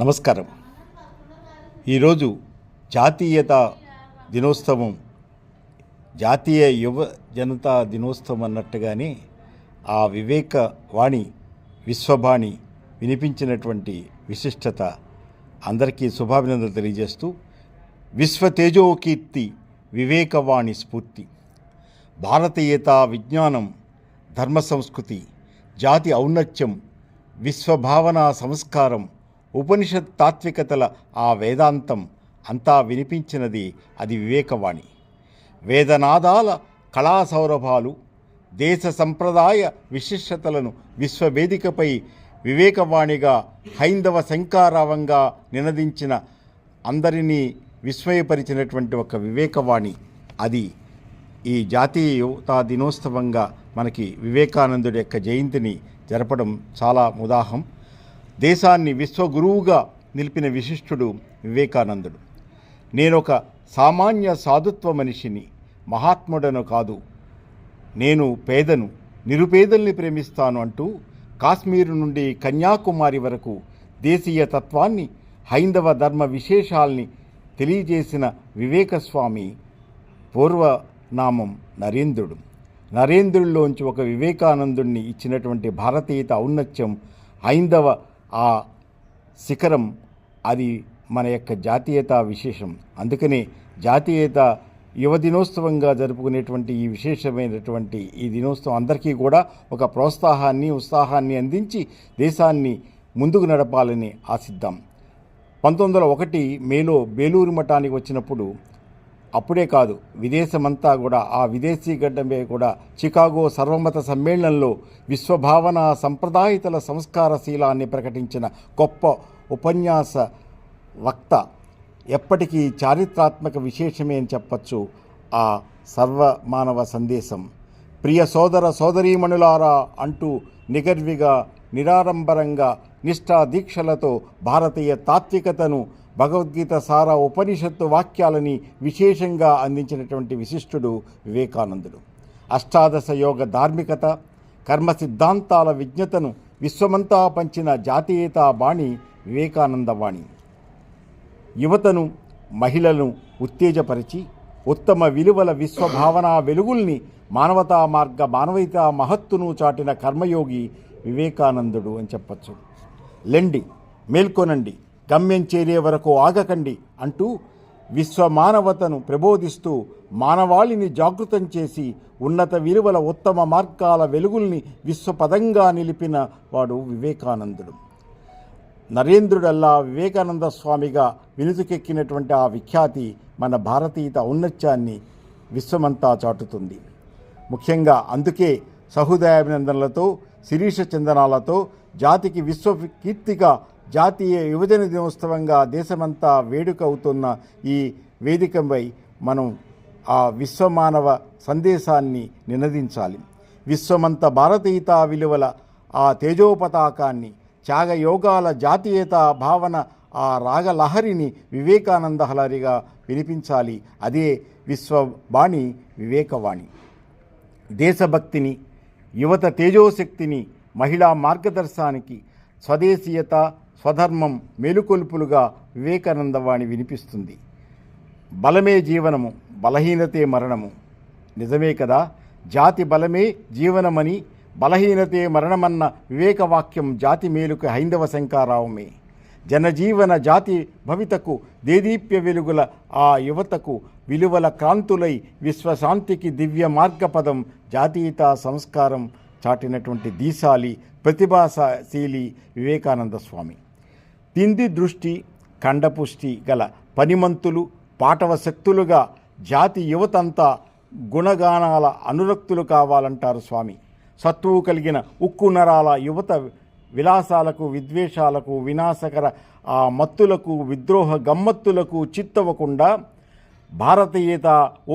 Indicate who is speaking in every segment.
Speaker 1: నమస్కారం. ఈరోజు జాతీయత దినోత్సవం జాతీయ యువ జనతా దినోత్సవం అన్నట్టుగానే ఆ వివేక వాణి విశ్వవాణి వినిపించినటువంటి విశిష్టత అందరికీ శుభాభినందనలు తెలియజేస్తూ విశ్వ తేజోకీర్తి వివేకవాణి స్ఫూర్తి భారతీయత విజ్ఞానం ధర్మ సంస్కృతి జాతి ఔన్నత్యం విశ్వభావన సంస్కారం ఉపనిషత్ తాత్వికతల ఆ వేదాంతం అంతా వినిపించినది అది వివేకవాణి. వేదనాదాల కళా సౌరభాలు దేశ సంప్రదాయ విశిష్టతలను విశ్వవేదికపై వివేకవాణిగా హైందవ శంకారావంగా నినదించిన అందరినీ విస్మయపరిచినటువంటి ఒక వివేకవాణి. అది ఈ జాతీయ యువతా దినోత్సవంగా మనకి వివేకానందుడి యొక్క జయంతిని జరపడం చాలా ముదాహం. దేశాన్ని విశ్వగురువుగా నిలిపిన విశిష్టుడు వివేకానందుడు. నేనొక సామాన్య సాధుత్వ మనిషిని మహాత్ముడను కాదు. నేను పేదను నిరుపేదల్ని ప్రేమిస్తాను అంటూ కాశ్మీరు నుండి కన్యాకుమారి వరకు దేశీయ తత్వాన్ని హైందవ ధర్మ విశేషాల్ని తెలియజేసిన వివేకస్వామి పూర్వనామం నరేంద్రుడు. నరేంద్రుల్లోంచి ఒక వివేకానందుణ్ణి ఇచ్చినటువంటి భారతీయత ఔన్నత్యం హైందవ ఆ శిఖరం అది మన యొక్క జాతీయత విశేషం. అందుకనే జాతీయత యువ దినోత్సవంగా జరుపుకునేటువంటి ఈ విశేషమైనటువంటి ఈ దినోత్సవం అందరికీ కూడా ఒక ప్రోత్సాహాన్ని ఉత్సాహాన్ని అందించి దేశాన్ని ముందుకు నడపాలని ఆశిద్దాం. పంతొమ్మిది వందల ఒకటి మేలో బేలూరు మఠానికి వచ్చినప్పుడు అప్పుడే కాదు విదేశమంతా కూడా ఆ విదేశీ గడ్డమే కూడా చికాగో సర్వమత సమ్మేళనంలో విశ్వభావన సంప్రదాయతల సంస్కారశీలాన్ని ప్రకటించిన గొప్ప ఉపన్యాస వక్త. ఎప్పటికీ చారిత్రాత్మక విశేషమే అని చెప్పచ్చు ఆ సర్వమానవ సందేశం. ప్రియ సోదర సోదరీమణులారా అంటూ నిగర్విగా నిరాడంబరంగా నిష్ఠా దీక్షలతో భారతీయ తాత్వికతను భగవద్గీత సారా ఉపనిషత్తు వాక్యాలని విశేషంగా అందించినటువంటి విశిష్టుడు వివేకానందుడు. అష్టాదశ యోగ ధార్మికత కర్మ సిద్ధాంతాల విజ్ఞతను విశ్వమంతా పంచిన జాతీయత బాణి వివేకానంద వాణి యువతను మహిళలను ఉత్తేజపరిచి ఉత్తమ విలువల విశ్వభావనా వెలుగుల్ని మానవతా మార్గ మానవీయతా మహత్తును చాటిన కర్మయోగి వివేకానందుడు అని చెప్పచ్చు. లెండి మేల్కొనండి. గమ్యం చేరే వరకు ఆగకండి అంటూ విశ్వమానవతను ప్రబోధిస్తూ మానవాళిని జాగృతం చేసి ఉన్నత విలువల ఉత్తమ మార్గాల వెలుగుల్ని విశ్వపదంగా నిలిపిన వాడు వివేకానందుడు. నరేంద్రుడల్లా వివేకానంద స్వామిగా వినుతికెక్కినటువంటి ఆ విఖ్యాతి మన భారతీయత ఔన్నత్యాన్ని విశ్వమంతా చాటుతుంది. ముఖ్యంగా అందుకే సహృదయాభినందనలతో శిరీష చందనాలతో జాతికి విశ్వ కీర్తిగా జాతీయ యువజన దినోత్సవంగా దేశమంతా వేడుక అవుతున్న ఈ వేదికపై మనం ఆ విశ్వమానవ సందేశాన్ని నినదించాలి. విశ్వమంత భారతీయత విలువల ఆ తేజోపతాకాన్ని త్యాగయోగాల జాతీయత భావన ఆ రాగలహరిని వివేకానంద హలరిగా వినిపించాలి. అదే విశ్వవాణి వివేకవాణి. దేశభక్తిని యువత తేజోశక్తిని మహిళా మార్గదర్శనానికి స్వదేశీయత స్వధర్మం మేలుకొల్పులుగా వివేకానందవాణి వినిపిస్తుంది. బలమే జీవనము బలహీనతే మరణము. నిజమే కదా జాతి బలమే జీవనమని బలహీనతే మరణమన్న వివేకవాక్యం జాతి మేలుకు హైందవ శంకారావమే. జనజీవన జాతి భవితకు దేదీప్య వెలుగుల ఆ యువతకు విలువల క్రాంతులై విశ్వశాంతికి దివ్య మార్గపదం జాతీయత సంస్కారం చాటినటువంటి దీశాలి ప్రతిభాశీలి వివేకానంద స్వామి తింది దృష్టి ఖండపుష్టి గల పనిమంతులు పాటవ శక్తులుగా జాతి యువతంతా గుణగానాల అనురక్తులు కావాలంటారు స్వామి. సత్తువు కలిగిన ఉక్కు నరాల యువత విలాసాలకు విద్వేషాలకు వినాశకర ఆ మత్తులకు విద్రోహ గమ్మత్తులకు చిత్తవకుండా భారతీయత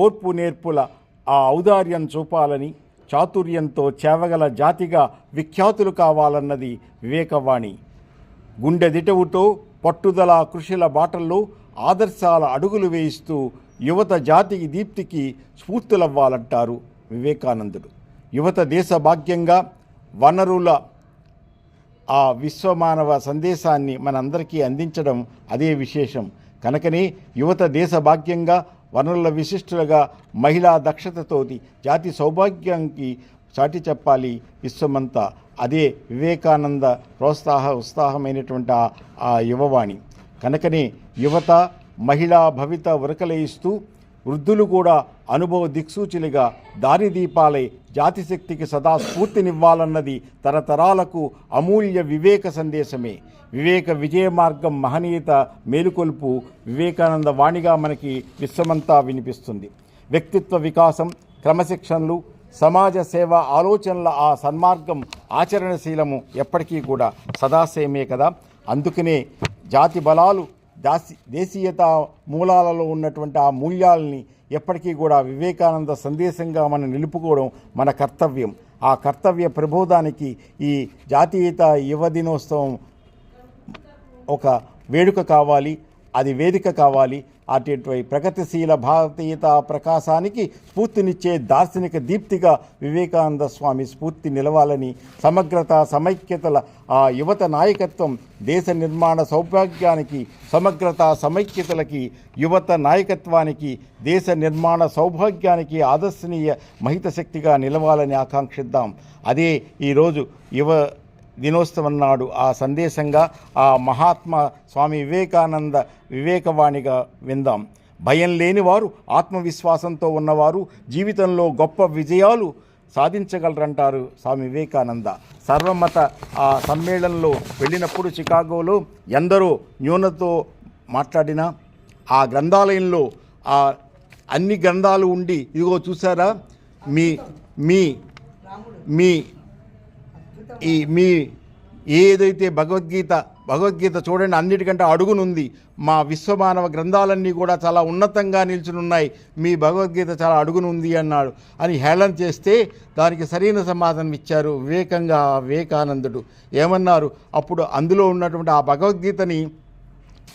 Speaker 1: ఓర్పు నేర్పుల ఆ ఔదార్యం చూపాలని చాతుర్యంతో చేవగల జాతిగా విఖ్యాతులు కావాలన్నది వివేకవాణి. గుండెదిటవుతో పట్టుదల కృషిల బాటల్లో ఆదర్శాల అడుగులు వేయిస్తూ యువత జాతికి దీప్తికి స్ఫూర్తులవ్వాలంటారు వివేకానందుడు. యువత దేశ భాగ్యంగా వనరుల ఆ విశ్వమానవ సందేశాన్ని మనందరికీ అందించడం అదే విశేషం. కనుకనే యువత దేశ భాగ్యంగా వనరుల విశిష్టులుగా మహిళా దక్షతతోటి జాతి సౌభాగ్యానికి చాటి చెప్పాలి విశ్వమంతా. అదే వివేకానంద ప్రోత్సాహ ఉత్సాహమైనటువంటి ఆ- ఆ యువవాణి. కనుకనే యువత మహిళా భవిత ఉరకలేయిస్తూ వృద్ధులు కూడా అనుభవ దిక్సూచులుగా దారిదీపాలై జాతి శక్తికి సదా స్ఫూర్తినివ్వాలన్నది తరతరాలకు అమూల్య వివేక సందేశమే. వివేక విజయ మార్గం మహనీయత మేలుకొల్పు వివేకానంద వాణిగా మనకి విశ్వమంతా వినిపిస్తుంది. వ్యక్తిత్వ వికాసం క్రమశిక్షణలు సమాజ సేవ ఆలోచనల ఆ సన్మార్గం ఆచరణశీలము ఎప్పటికీ కూడా సదాశయమే కదా. అందుకనే జాతి బలాలు దాసి దేశీయత మూలాలలో ఉన్నటువంటి ఆ మూల్యాలని ఎప్పటికీ కూడా వివేకానంద సందేశంగా మనం నిలుపుకోవడం మన కర్తవ్యం. ఆ కర్తవ్య ప్రబోధానికి ఈ జాతీయత యువ దినోత్సవం ఒక వేడుక కావాలి అది వేదిక కావాలి. అటువంటి ప్రగతిశీల భారతీయత ప్రకాశానికి స్ఫూర్తినిచ్చే దార్శనిక దీప్తిగా వివేకానంద స్వామి స్ఫూర్తి నిలవాలని సమగ్రత సమైక్యతల ఆ యువత నాయకత్వం దేశ నిర్మాణ సౌభాగ్యానికి సమగ్రత సమైక్యతలకి యువత నాయకత్వానికి దేశ నిర్మాణ సౌభాగ్యానికి ఆదర్శనీయ మహిత శక్తిగా నిలవాలని ఆకాంక్షిద్దాం. అదే ఈరోజు యువ దినోత్సవం నాడు ఆ సందేశంగా ఆ మహాత్మా స్వామి వివేకానంద వివేకవాణిగా విందాం. భయం లేనివారు ఆత్మవిశ్వాసంతో ఉన్నవారు జీవితంలో గొప్ప విజయాలు సాధించగలరంటారు స్వామి వివేకానంద. సర్వమత ఆ సమ్మేళనంలో వెళ్ళినప్పుడు చికాగోలో ఎందరో న్యూనతో మాట్లాడిన ఆ గ్రంథాలయంలో ఆ అన్ని గ్రంథాలు ఉండి ఇదిగో చూసారా మీ మీ మీ ఈ మీ ఏదైతే భగవద్గీత భగవద్గీత చూడండి అన్నిటికంటే అడుగునుంది. మా విశ్వమానవ గ్రంథాలన్నీ కూడా చాలా ఉన్నతంగా నిల్చునున్నాయి. మీ భగవద్గీత చాలా అడుగునుంది అన్నాడు. అని హేళన చేస్తే దానికి సరైన సమాధానం ఇచ్చారు వివేకంగా వివేకానందుడు. ఏమన్నారు? అప్పుడు అందులో ఉన్నటువంటి ఆ భగవద్గీతని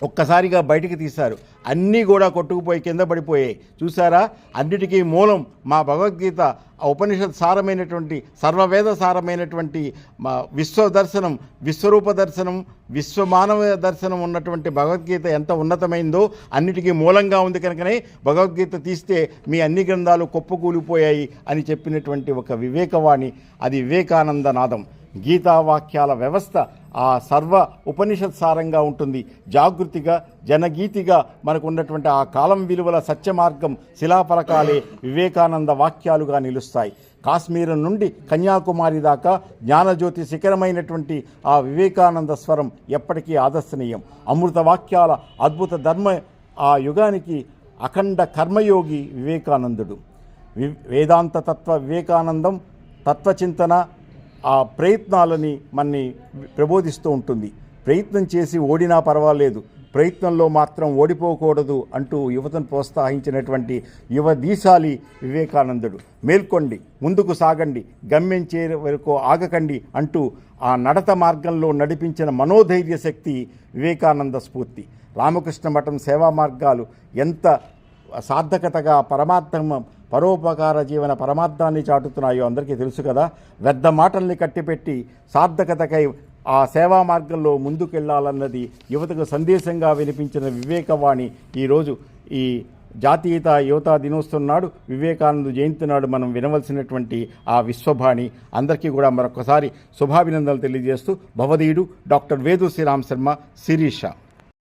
Speaker 1: ఒక్కసారిగా బయటికి తీశారు. అన్నీ కూడా కొట్టుకుపోయి కింద పడిపోయాయి. చూసారా అన్నిటికీ మూలం మా భగవద్గీత ఉపనిషత్ సారమైనటువంటి సర్వవేద సారమైనటువంటి మా విశ్వదర్శనం విశ్వరూప దర్శనం విశ్వమానవ దర్శనం ఉన్నటువంటి భగవద్గీత ఎంత ఉన్నతమైందో అన్నిటికీ మూలంగా ఉంది కనుకనే భగవద్గీత తీస్తే మీ అన్ని గ్రంథాలు కుప్పకూలిపోయాయి అని చెప్పినటువంటి ఒక వివేకవాణి. అది వివేకానంద నాదం. గీతా వాక్యాల వ్యవస్థ ఆ సర్వ ఉపనిషత్ సారంగా ఉంటుంది. జాగృతిగా జనగీతిగా మనకు ఉన్నటువంటి ఆ కాలం విలువల సత్యమార్గం శిలాఫలకాలే వివేకానంద వాక్యాలుగా నిలుస్తాయి. కాశ్మీరం నుండి కన్యాకుమారి దాకా జ్ఞానజ్యోతి శిఖరమైనటువంటి ఆ వివేకానంద స్వరం ఎప్పటికీ ఆదర్శనీయం. అమృత వాక్యాల అద్భుత ధర్మ ఆ యుగానికి అఖండ కర్మయోగి వివేకానందుడు. వి- వేదాంత తత్వ వివేకానందం తత్వచింతన ఆ ప్రయత్నాలని మనని ప్రబోధిస్తూ ఉంటుంది. ప్రయత్నం చేసి ఓడినా పర్వాలేదు. ప్రయత్నంలో మాత్రం ఓడిపోకూడదు అంటూ యువతను ప్రోత్సహించినటువంటి యువ దీశాలి వివేకానందుడు. మేల్కొండి ముందుకు సాగండి గమ్యం చేరే వరకు ఆగకండి అంటూ ఆ నడత మార్గంలో నడిపించిన మనోధైర్య శక్తి వివేకానంద స్ఫూర్తి. రామకృష్ణ మఠం సేవా మార్గాలు ఎంత సార్థకతగా పరమాత్మ పరోపకార జీవన పరమార్థాన్ని చాటుతున్నాయో అందరికీ తెలుసు కదా. వ్యర్థ మాటల్ని కట్టిపెట్టి సార్థకతకై ఆ సేవా మార్గంలో ముందుకెళ్ళాలన్నది యువతకు సందేశంగా వినిపించిన వివేకవాణి ఈరోజు ఈ జాతీయత యువతా దినోత్సవం నాడు వివేకానంద జయంతి నాడు మనం వినవలసినటువంటి ఆ విశ్వభాణి. అందరికీ కూడా మరొకసారి శుభాభినందనలు తెలియజేస్తూ భవదీయుడు డాక్టర్ వేదు శ్రీరామ్ శర్మ శిరీష.